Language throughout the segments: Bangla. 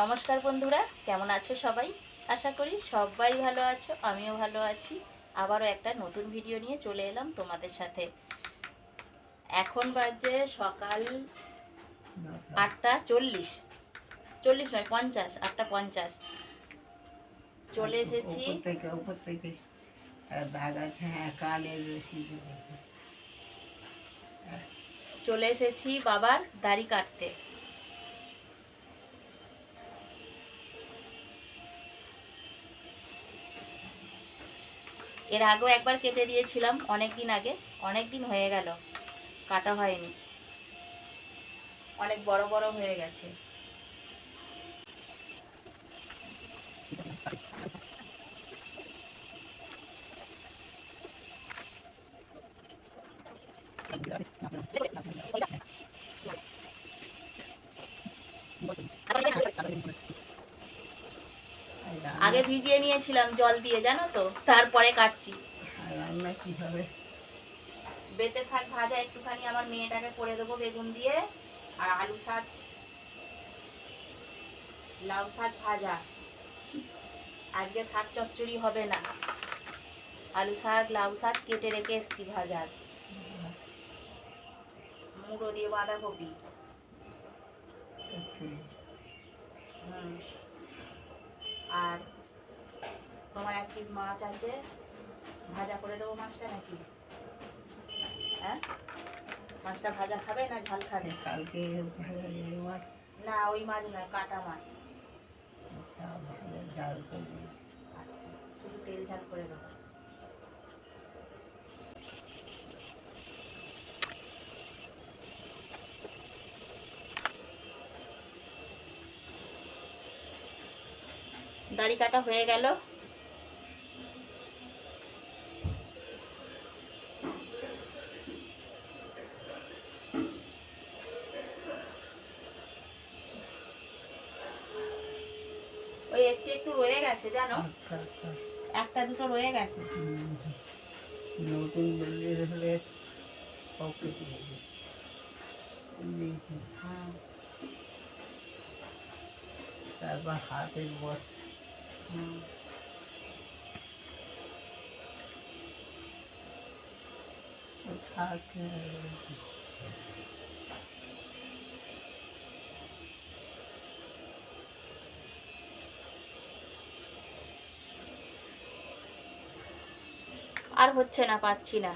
নমস্কার বন্ধুরা, কেমন আছো সবাই? আশা করি সবাই ভালো আছো, আমিও ভালো আছি। আবারও একটা নতুন ভিডিও নিয়ে চলে এলাম তোমাদের সাথে। এখন বাজে সকাল আটটা চল্লিশ। চল্লিশ নয়, পঞ্চাশ, আটটা পঞ্চাশ। চলে এসেছি। দাগ। চলে এসেছি বাবার দাড়ি কাটতে। এর আগেও একবার কেটে দিয়েছিলাম অনেক দিন আগে অনেক দিন হয়ে গেল, কাটা হয়নি। অনেক বড় বড় হয়ে গেছে আর রান্না- আগে ভিজিয়ে নিয়েছিলাম জল দিয়ে জানো তো? তারপরে কাটছি। রান্না কি হবে? বেটে শাক ভাজা একটুখানি আমার মেয়েটাকে করে দেবো বেগুন দিয়ে আর আলু শাক লাউ শাক ভাজা। আজকে শাক চচ্চড়ি হবে না। আলু শাক লাউ শাক কেটে রেখে এসছি ভাজার। মুড়ো দিয়ে বাঁধাকপি। আর তোমার এক পিস মাছ আছে ভাজা করে দেবো মাছটা নাকি? হ্যাঁ? মাছটা ভাজা খাবে না ঝাল খাবে? কালকে না ওই মাছ নয় কাটা মাছ। আচ্ছা শুধু তেল ঝাল করে দেবো। দাড়ি কাটা হয়ে গেল। ওই একটু একটু রয়ে গেছে জানো? আচ্ছা আচ্ছা। একটা দুটো রয়ে গেছে। নতুন বেরিয়ে হলে। হুম তারপর হাতের বস হুম থাক আর হচ্ছে না পাচ্ছি না।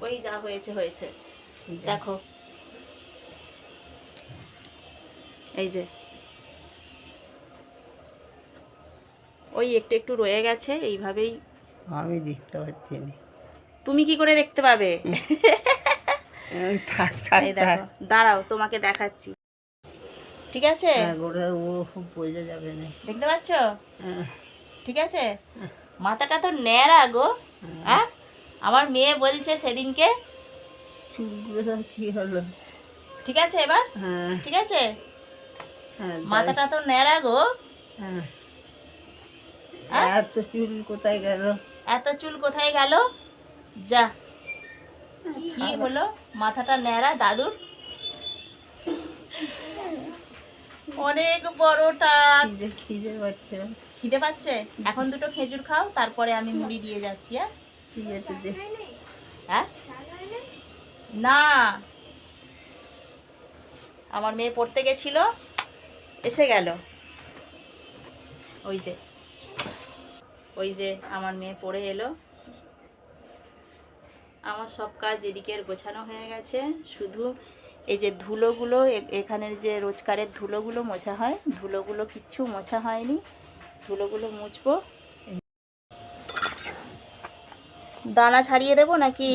ওই যা হয়েছে হয়েছে। দেখো। এই যে। ওই একটু একটু রয়ে গেছে এইভাবেই। আমি দেখতে পাচ্ছি তুমি কি করে দেখতে পাবে? দাঁড়াও তোমাকে দেখাচ্ছি। ঠিক আছে? হ্যাঁ, ও বোঝা যাবে না। দেখতে পাচ্ছ? হ্যাঁ, ঠিক আছে? মাথাটা তো ন্যাড়া গো হ্যাঁ। আমার মেয়ে বলছে সেদিনকে। কি হলো? ঠিক আছে এবার? হ্যাঁ। ঠিক আছে? হ্যাঁ মাথাটা তো ন্যাড়া গো। হ্যাঁ হ্যাঁ? এত চুল কোথায় গেল? এত চুল কোথায় গেল? যা। কি হলো? মাথাটা ন্যাড়া দাদুর? অনেক বড় টাক খিদে পাচ্ছে। খিদে পাচ্ছে? এখন দুটো খেজুর খাও তারপরে আমি মুড়ি দিয়ে যাচ্ছি হ্যাঁ? হ্যাঁ? না। আমার মেয়ে পড়তে গেছিল এসে গেল। ওই যে। ওই যে আমার মেয়ে পড়ে এলো। আমার সব কাজ এদিকের গোছানো হয়ে গেছে। শুধু এই যে ধুলোগুলো এখানের যে রোজকারের ধুলোগুলো মোছা হয় ধুলোগুলো কিচ্ছু মোছা হয়নি। ধুলোগুলো মুছবো। দানা ছাড়িয়ে দেবো নাকি।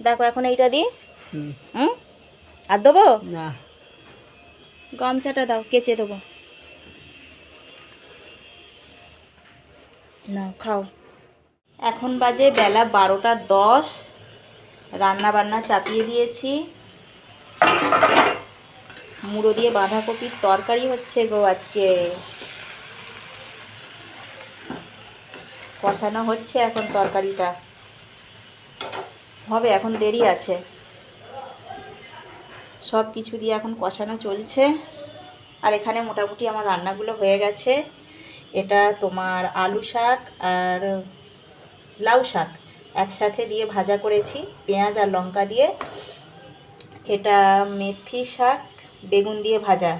দেখো এখন এইটা দিই। হুম, হুম? আর দেবো? না। গামছাটা দাও, কেচে দেবো। না খাও। এখন বাজে বেলা বারোটা দশ। রান্না বান্না চাপিয়ে দিয়েছি। মুড়ো দিয়ে বাঁধাকপির তরকারি হচ্ছে গো আজকে। কষানো হচ্ছে এখন তরকারিটা। হবে, এখন দেরি আছে। সব কিছু দিয়ে এখন কষানো চলছে। আর এখানে মোটামুটি আমার রান্নাগুলো হয়ে গেছে। এটা তোমার আলু শাক আর লাউ শাক একসাথে দিয়ে ভাজা করেছি, পেঁয়াজ আর লঙ্কা দিয়ে। এটা মেথি শাক, বেগুন দিয়ে ভাজা।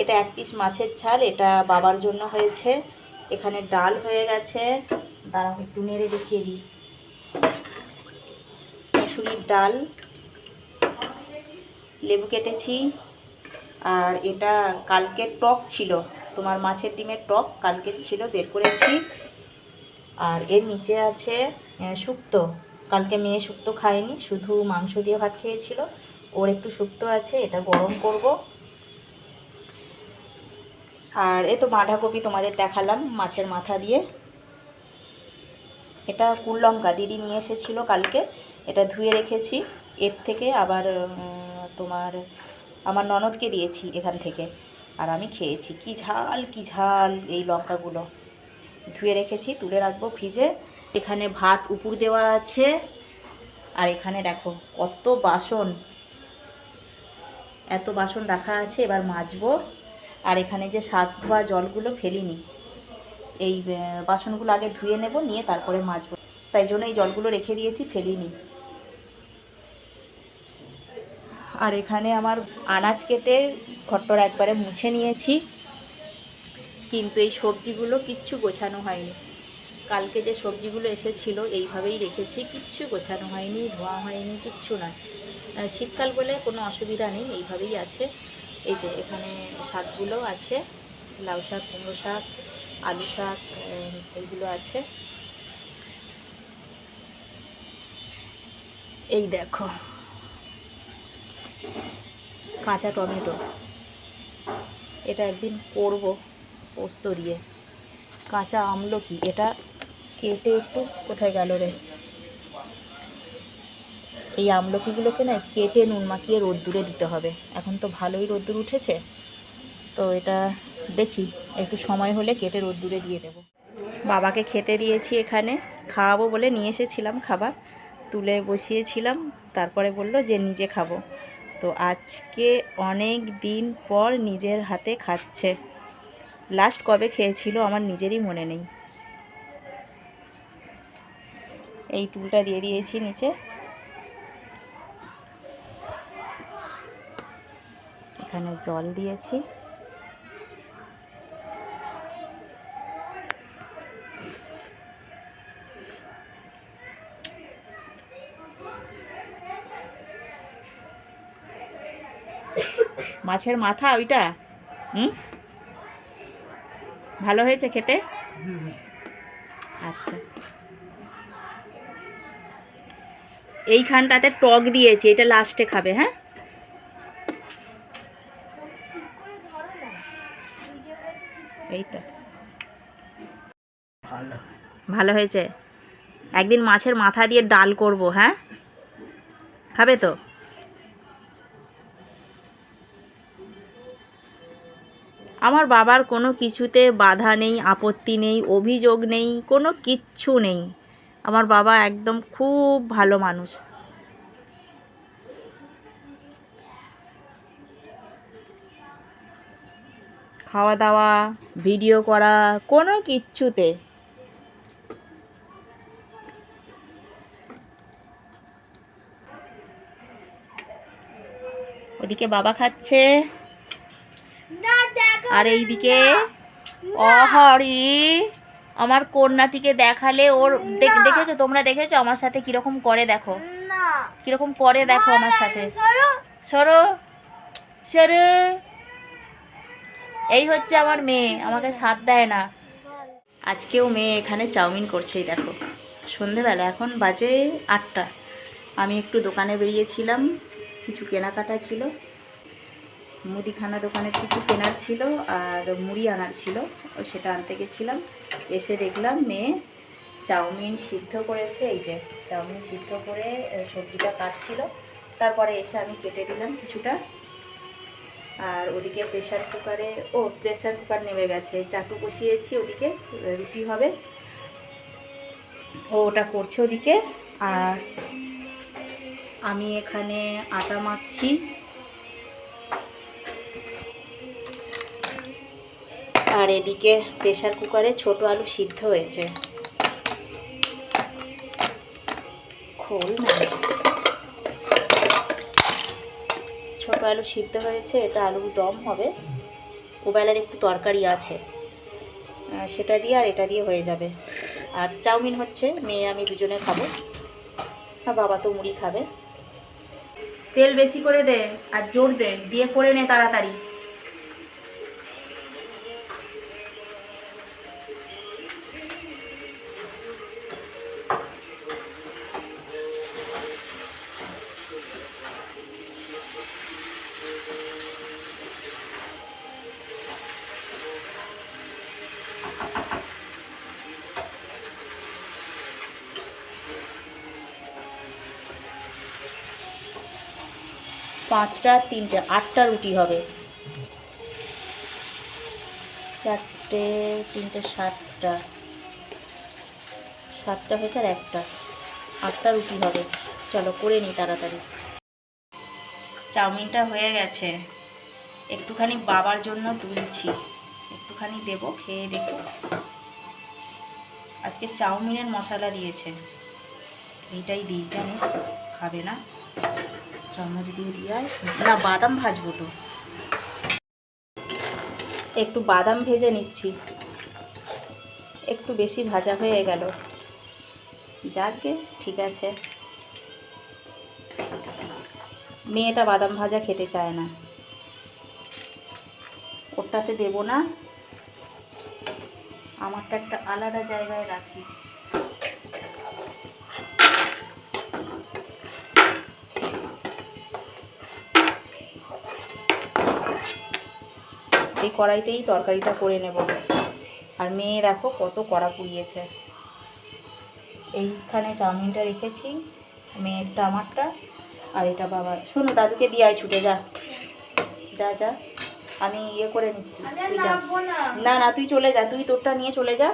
এটা এক পিস মাছের ঝাল, এটা বাবার জন্য হয়েছে। এখানে ডাল হয়ে গেছে। দাঁড়াও, একটু নেড়ে দেখিয়ে দিই। মুসুরির ডাল। লেবু কেটেছি। আর এটা কালকের টক ছিল। তোমার মাছের ডিমের টক কালকের ছিল, বের করেছি। আর এর নিচে আছে শুক্তো। কালকে মেয়ে শুক্তো খায়নি, শুধু মাংস দিয়ে ভাত খেয়েছিল। ওর একটু শুক্তো আছে, এটা গরম করব। আর এ তো বাঁধাকপি তোমাদের দেখালাম মাছের মাথা দিয়ে। এটা কুল লঙ্কা, দিদি নিয়ে এসেছিল কালকে। এটা ধুয়ে রেখেছি। এর থেকে আবার তোমার, আমার ননদকে দিয়েছি এখান থেকে। আর আমি খেয়েছি। কি ঝাল কি ঝাল এই লঙ্কাগুলো। ধুয়ে রেখেছি, তুলে রাখব ফ্রিজে। এখানে ভাত উপর দেওয়া আছে। আর এখানে দেখো, কত বাসন। এত বাসন রাখা আছে, এবার মাজবো। আর এখানে যে সাত ধোয়া জলগুলো ফেলিনি, এই বাসনগুলো আগে ধুয়ে নেব, নিয়ে তারপরে মাজবো। তাই জন্য এই জলগুলো রেখে দিয়েছি, ফেলিনি। আর এখানে আমার আনাজ কেটে ঘরটর একবারে মুছে নিয়েছি। কিন্তু এই সবজিগুলো কিচ্ছু গোছানো হয়নি। কালকে যে সবজিগুলো এসেছিল এইভাবেই রেখেছি, কিচ্ছু গোছানো হয়নি, ধোয়া হয়নি, কিচ্ছু নয়। শীতকাল বলে কোনো অসুবিধা নেই, এইভাবেই আছে। এই যে এখানে শাকগুলো আছে, লাউ শাক, কুমড়ো শাক, আলু শাক এইগুলো আছে। এই দেখো। কাঁচা টমেটো। এটা একদিন করব পোস্ত দিয়ে। কাঁচা আমলকি এটা কেটে একটু কোথায় গেল রে? এই আমলকিগুলোকে না কেটে নুন মাখিয়ে রোদ্দুরে দিতে হবে। এখন তো ভালোই রোদ্দুর উঠেছে। তো এটা দেখি, একটু সময় হলে কেটে রোদ্দুরে দিয়ে দেব। বাবাকে খেতে দিয়েছি এখানে। খাওয়াবো বলে নিয়ে এসেছিলাম খাবার। তুলে বসিয়েছিলাম। তারপরে বলল যে নিজে খাব। তো আজকে অনেক দিন পর নিজের হাতে খাচ্ছে। লাস্ট কবে খেয়েছিল আমার নিজেরই মনে নেই। এই টুলটা দিয়ে দিয়েছি নিচে। এখানে জল দিয়েছি। মাছের মাথা ওইটা? হুম? ভালো হয়েছে খেতে? আচ্ছা। এইখানটাতে টক দিয়েছি এটা লাস্টে খাবে হ্যাঁ? এই তো। ভালো। ভালো হয়েছে? একদিন মাছের মাথা দিয়ে ডাল করব হ্যাঁ? খাবে তো? আমার বাবার কোনো কিছুতে বাধা নেই, আপত্তি নেই, অভিযোগ নেই, কোনো কিচ্ছু নেই। আমার বাবা একদম খুব ভালো মানুষ। খাওয়া দাওয়া, ভিডিও করা, কোনো কিচ্ছুতে। ওদিকে বাবা খাচ্ছে। আর এইদিকে অহরি আমার কন্যাটিকে দেখালে ওর দেখ- দেখেছ? তোমরা দেখেছ? আমার সাথে কীরকম করে দেখো। কীরকম করে দেখো আমার সাথে। সরো। সরো। সরো। এই হচ্ছে আমার মেয়ে। আমাকে সাথ দেয় না। আজকেও মেয়ে এখানে চাউমিন করছেই দেখো। সন্ধেবেলা এখন বাজে আটটা। আমি একটু দোকানে বেরিয়েছিলাম। কিছু কেনাকাটা ছিল। মুদিখানা দোকানের কিছু কেনার ছিল আর মুড়ি আনার ছিল, সেটা আনতে গেছিলাম। এসে দেখলাম মেয়ে চাউমিন সিদ্ধ করেছে, এই যে চাউমিন সিদ্ধ করে সবজিটা কাটছিল। তারপরে এসে আমি কেটে দিলাম কিছুটা। আর ওদিকে প্রেশার কুকারে ও প্রেশার কুকার নেমে গেছে। চাটু বসিয়েছি ওদিকে, রুটি হবে। ও ওটা করছে ওদিকে। আর আমি এখানে আটা মাখছি। আর এদিকে প্রেশার কুকারে ছোট আলু সিদ্ধ হয়েছে। খোল ছোট আলু সিদ্ধ হয়েছে, এটা আলুর দম হবে। ওবেলার একটু তরকারি আছে। সেটা দিয়ে আর এটা দিয়ে হয়ে যাবে। আর চাউমিন হচ্ছে, মেয়ে আমি দুজনে খাব। আর বাবা তো মুড়ি খাবে। তেল বেশি করে দে আর জোর দে, দিয়ে করে নে তাড়াতাড়ি। পাঁচটা, তিনটে, আটটা রুটি হবে। চারটে, তিনটে, সাতটা। সাতটা হয়েছে আর একটা। আটটা রুটি হবে। চলো, করে নিই তাড়াতাড়ি। চাউমিনটা হয়ে গেছে। একটুখানি বাবার জন্য তুলছি। একটুখানি দেবো, খেয়ে দেখো আজকে চাউমিনের মশলা দিয়েছে। এইটাই দিই, জানিস? খাবে না? চামচ দিয়ে দিয়ে। না, বাদাম ভাজবো তো। একটু বাদাম ভেজে নিচ্ছি। একটু বেশি ভাজা হয়ে গেল। যাকগে ঠিক আছে। মেয়েটা বাদাম ভাজা খেতে চায় না। ওটাতে দেবো না। আমারটা একটা আলাদা জায়গায় রাখি। এই কড়াইতেই তরকারিটা করে নেব। আর মেয়ে দেখো কত কড়া পুড়িয়েছে। এইখানে চাউমিনটা রেখেছি, মেয়েরটা আমারটা, আর এটা বাবা শোনো, দাদুকে দিয়ে ছুটে, যা। যা যা। আমি ইয়ে করে নিচ্ছি, তুই যা। না না, তুই চলে যা, তুই তোরটা নিয়ে চলে যা।